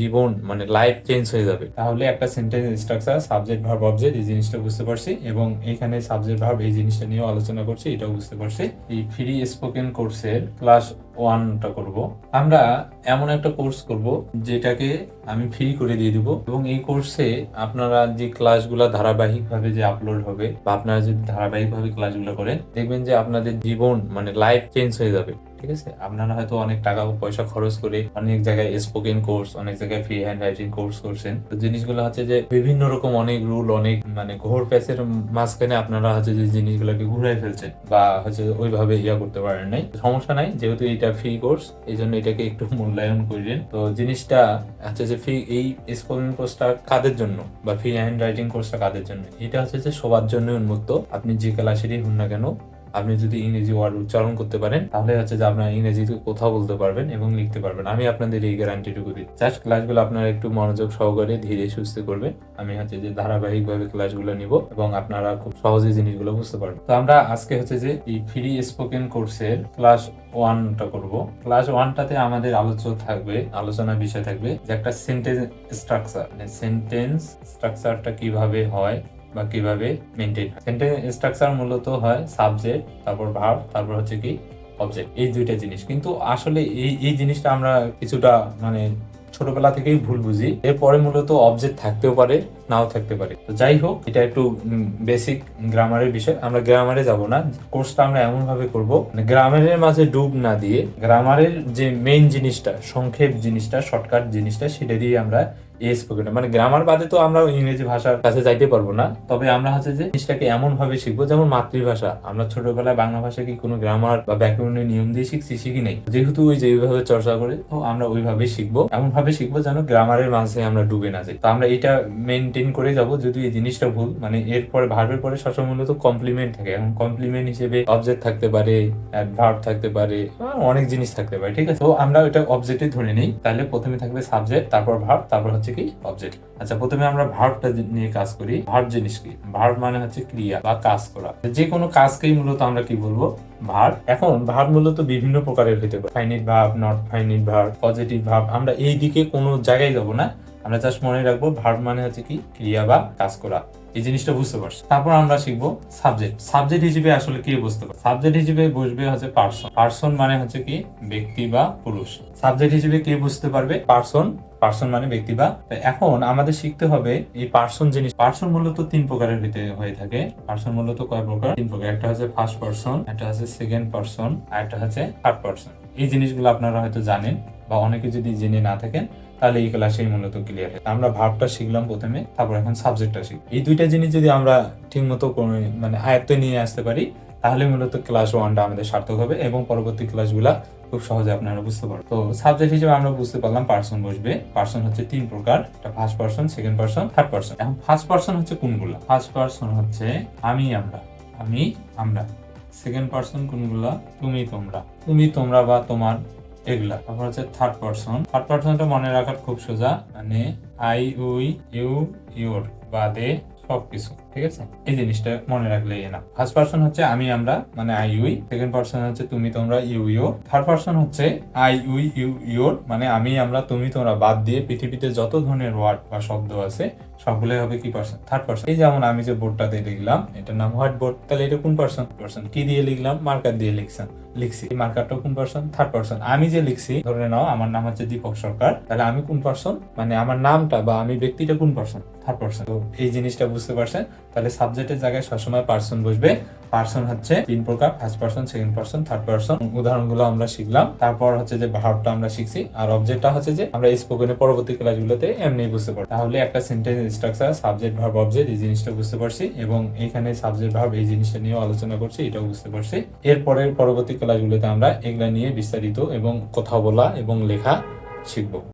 জীবন মানে life change হয়ে যাবে। তাহলে একটা sentence structure subject verb object এই জিনিসটা বুঝতে পারছি এবং এখানে সাবজেক্ট ভার্ব এই জিনিসটা নিয়েও আলোচনা করছি, এটাও বুঝতে পারছি। এই ফ্রি স্পোকেন কোর্সের ক্লাস ওয়ানটা করব। আমরা এমন একটা কোর্স করব, যেটাকে আমি ফ্রি করে দিয়ে দিব এবং এই কোর্সে আপনারা যে ক্লাসগুলো ধারাবাহিকভাবে যে আপলোড হবে বা আপনারা যদি ধারাবাহিকভাবে ক্লাসগুলো করেন, দেখবেন যে আপনাদের জীবন মানে লাইফ চেঞ্জ হয়ে যাবে। ঠিক আছে? আপনারা হয়তো অনেক টাকা পয়সা খরচ করে অনেক জায়গায় স্পোকেন কোর্স অনেক জায়গায় ফ্রি হ্যান্ড রাইটিং কোর্স করছেন। তো জিনিসগুলো হচ্ছে যে বিভিন্ন রকম অনেক রুল অনেক মানে ঘোর প্যাচের মাঝখানে আপনারা হচ্ছে যে জিনিসগুলোকে ঘুরাই ফেলছেন বা হচ্ছে ওইভাবে ইয়া করতে পারেন নাই। সমস্যা নাই, যেহেতু এটা ফ্রি কোর্স এই জন্য এটাকে একটু মূল্যায়ন করেন তো জিনিসটা হচ্ছে যে ফ্রি এই স্পোকেন কোর্সটা কাদের জন্য বা ফ্রি হ্যান্ড রাইটিং কোর্সটা কাদের জন্য? এটা হচ্ছে যে সবার জন্য উন্মুক্ত। আপনি যে ক্লাসেরই হন না কেন আপনি যদি ইংরেজি ওয়ার্ড উচ্চারণ করতে পারেন, তাহলে হচ্ছে যে আপনার ইংরেজিতে কোথাও বলতে পারবেন এবং লিখতে পারবেন। আমি আপনাদের এই গ্যারান্টিটুকু দিই। জাস্ট ক্লাসগুলো আপনারা একটু মনোযোগ সহকারে ধীরে সুস্থ করবেন। আমি হচ্ছে যে ধারাবাহিকভাবে ক্লাসগুলো নিব এবং আপনারা খুব সহজে জিনিসগুলো বুঝতে পারবেন। তো আমরা আজকে হচ্ছে যে এই ফ্রি স্পোকেন কোর্সের ক্লাস ওয়ানটা করব। ক্লাস ওয়ানটাতে আমাদের আলোচ্য থাকবে, আলোচনা বিষয় থাকবে যে একটা সেন্টেন্স স্ট্রাকচার মানে সেন্টেন্স স্ট্রাকচারটা কীভাবে হয় বা কীভাবে মেনটেন সেন্টেন্স স্ট্রাকচার মূলত হয় সাবজেক্ট তারপর ভার্ব তারপর হচ্ছে কি অবজেক্ট এই দুইটা জিনিস। কিন্তু আসলে এই এই জিনিসটা আমরা কিছুটা মানে ছোটবেলা থেকেই ভুল বুঝি। এরপরে মূলত অবজেক্ট থাকতেও পারে, নাও থাকতে পারে। তো যাই হোক, এটা একটু বেসিক গ্রামারের বিষয়। আমরা গ্রামারে যাব না। কোর্সটা আমরা এমন ভাবে করব গ্রামারের মাঝে ডুব না দিয়ে গ্রামারের যে মেইন জিনিসটা, সংক্ষেপ জিনিসটা শর্টকাট জিনিসটা, সেটা দিয়ে আমরা এই স্পোকেন মানে গ্রামার বাদে তো আমরা ইংরেজি ভাষার কাছে যাইতে পারব না। তবে আমরা হচ্ছে যে জিনিসটাকে এমন ভাবে শিখব, যেমন মাতৃভাষা। আমরা ছোটবেলায় বাংলা ভাষা কি কোনো গ্রামার বা ব্যাকরণের নিয়ম দিয়ে শিখছি, শিখি নাই। যেহেতু ওই যে ওইভাবে চর্চা করে, তো আমরা ওইভাবেই শিখব। এমন ভাবে শিখব যেন গ্রামারের মাঝে আমরা ডুবে না যাই। তো আমরা এটা মেনটেন করে যাব, যদি এই জিনিসটা ভুল মানে এরপরে ভার্বের পরে সবসময় মূলত কমপ্লিমেন্ট থাকে। এখন কমপ্লিমেন্ট হিসেবে অবজেক্ট থাকতে পারে ভার্ব থাকতে পারে অনেক জিনিস থাকতে পারে, ঠিক আছে? তো আমরা ওটা অবজেক্টে ধরে নিই। তাহলে প্রথমে থাকবে সাবজেক্ট তারপর ভার্ব তারপর হচ্ছে কি? অবজেক্ট আচ্ছা প্রথমে আমরা ভার্বটা নিয়ে কাজ করি। ভার্ব জিনিস কি? ভার্ব মানে হচ্ছে ক্রিয়া বা কাজ করা। যে কোনো কাজকেই মূলত আমরা কি বলব? ভার্ব এখন ভার্ব মূলত বিভিন্ন প্রকারের হতে পারে। ফাইনিট ভাব নট ফাইনিট ভার্ব পজিটিভ ভাব আমরা এই দিকে কোনো জায়গায় যাব না। আমরা জাস্ট মনে রাখব ভার্ব মানে হচ্ছে কি? ক্রিয়া বা কাজ করা। এই জিনিসটা বুঝতে পারছি? তারপর আমরা শিখব সাবজেক্ট সাবজেক্ট হিসেবে আসলে কি বুঝতে পারব? সাবজেক্ট হিসেবে বুঝবে হচ্ছে পার্সন পার্সন মানে হচ্ছে কি? ব্যক্তি বা পুরুষ। সাবজেক্ট হিসেবে কে বুঝতে পারবে? পার্সন পার্সন মানে ব্যক্তি বা এখন আমাদের শিখতে হবে এই পার্সন জিনিস। পার্সন মূলত তিন প্রকারের হইতে হয়ে থাকে। পার্সন মূলত কয় প্রকার? তিন প্রকার। একটা হচ্ছে ফার্স্ট পার্সন একটা হচ্ছে সেকেন্ড পার্সন আর একটা হচ্ছে থার্ড পার্সন এই জিনিসগুলো আপনারা হয়তো জানেন বা অনেকে যদি জেনে না থাকেন তাহলে এই ক্লাসেই মূলত ক্লিয়ার হয়। আমরা ভাবটা শিখলাম প্রথমে, তারপর এখন সাবজেক্টটা শিখ। এই দুইটা জিনিস যদি আমরা ঠিক মতো মানে আয়ত্তে নিয়ে আসতে পারি, তাহলে মূলত ক্লাস ওয়ানটা আমাদের সার্থক হবে এবং পরবর্তী ক্লাসগুলা খুব সহজে আপনারা বুঝতে পারবেন। তো সাবজেক্ট হিসেবে আমরা বুঝতে পারলাম পার্সন বসবে। পার্সন হচ্ছে তিন প্রকার, একটা first person second person third person এখন ফার্স্ট পার্সন হচ্ছে কোনগুলা? ফার্স্ট পার্সন হচ্ছে আমি, আমরা। আমি, আমরা। সেকেন্ড পার্সন কোনগুলা? তুমি, তোমরা। তুমি, তোমরা বা তোমার এগুলা। তারপর হচ্ছে থার্ড পার্সন থার্ড পার্সনটা মনে রাখার খুব সোজা। মানে আই উই ইউ ইউর বাদে সবকিছু। ঠিক আছে? এই জিনিসটা মনে রাখলে না। ফার্স্ট পার্সন হচ্ছে আমি, আমরা মানে আই উই সেকেন্ড পার্সন হচ্ছে তুমি, তোমরা ইউ ইউ থার্ড পার্সন হচ্ছে আই উই ইউ ইউর মানে আমি, আমরা, তুমি, তোমরা বাদ দিয়ে পৃথিবীতে যত ধরনের ওয়ার্ড বা শব্দ আছে, সবগুলোই হবে কি পার্সন থার্ড পার্সন এই যেমন আমি যে বোর্ডটাতে লিখলাম, এটার নাম হোয়াইট বোর্ড তাহলে এটা কোন পার্সন পার্সন কি দিয়ে লিখলাম? মার্কার দিয়ে লিখলাম লিখছি। মার্কারটা কোন পার্সন থার্ড পার্সন আমি যে লিখছি, ধরে নাও, আমার নাম হচ্ছে দীপক সরকার। তাহলে আমি কোন পার্সন মানে আমার নামটা বা আমি ব্যক্তিটা কোন পার্সন থার্ড পার্সন তো এই জিনিসটা বুঝতে পারছেন? তাহলে সাবজেক্টের জায়গায় সবসময় পার্সন বসবে। পার্সন হচ্ছে তিন প্রকার first person second person third person উদাহরণগুলো আমরা শিখলাম। তারপর হচ্ছে যে ভার্বটা আমরা শিখছি। আর অবজেক্টটা হচ্ছে যে আমরা স্পোকেনের পরবর্তী ক্লাসগুলোতে এমনি বুঝতে পারি তাহলে একটা sentence structure subject verb object এই জিনিসটা বুঝতে পারছি। এবং এখানে সাবজেক্ট ভার্ব এই জিনিসটা নিয়েও আলোচনা করছি, এটাও বুঝতে পারছি। এরপরের পরবর্তী ক্লাসগুলোতে আমরা এগুলা নিয়ে বিস্তারিত এবং কথা বলা এবং লেখা শিখব।